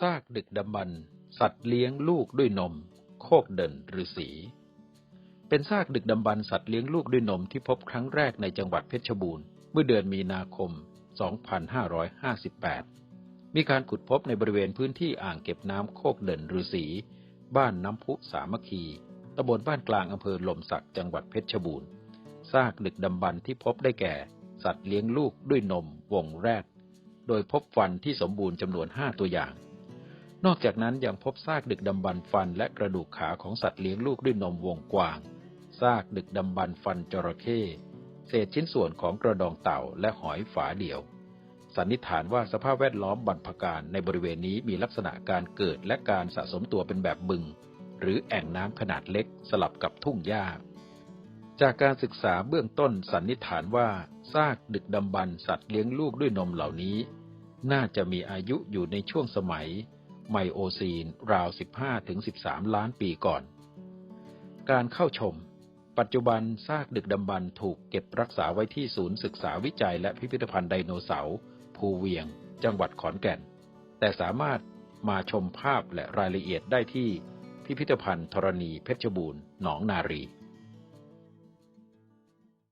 ซากดึกดำบรรสัตว์เลี้ยงลูกด้วยนม โคกเดินฤาษีเป็นซากดึกดำบรรสัตว์เลี้ยงลูกด้วยนมที่พบครั้งแรกในจังหวัดเพชรบูรณ์เมื่อเดือนมีนาคม 2558 มีการขุดพบในบริเวณพื้นที่อ่างเก็บน้ำโคกเดินฤาษีบ้านน้ำพุสามัคคีตำบลบ้านกลางอำเภอลมสักจังหวัดเพชรบูรณ์ซากดึกดำบรรที่พบได้แก่ สัตว์เลี้ยงลูกด้วยนมวงแรกโดยพบฟันที่สมบูรณ์จำนวน 5 ตัวอย่าง นอกจากนั้นยังพบซากดึกดำบรรพ์ฟันและกระดูกขาของสัตว์เลี้ยงลูกด้วยนมวงกวาง ซากดึกดำบรรพ์ฟันจระเข้ เศษชิ้นส่วนของกระดองเต่าและหอยฝาเดี่ยว สันนิษฐานว่าสภาพแวดล้อมบรรพการในบริเวณนี้มีลักษณะการเกิดและการสะสมตัวเป็นแบบบึง หรือแอ่งน้ำขนาดเล็กสลับกับทุ่งหญ้า จากการศึกษาเบื้องต้นสันนิษฐานว่าซากดึกดำบรรพ์สัตว์เลี้ยงลูกด้วยนมเหล่านี้ น่าจะมีอายุอยู่ในช่วงสมัย ไมโอซีนราว 15-13 ล้านปีก่อน การเข้าชม ปัจจุบันซากดึกดำบรรพ์ถูกเก็บรักษาไว้ที่ศูนย์ศึกษาวิจัยและพิพิธภัณฑ์ไดโนเสาร์ ภูเวียง จังหวัดขอนแก่น แต่สามารถมาชมภาพและรายละเอียดได้ที่พิพิธภัณฑ์ธรณีเพชรบูรณ์ หนองนารี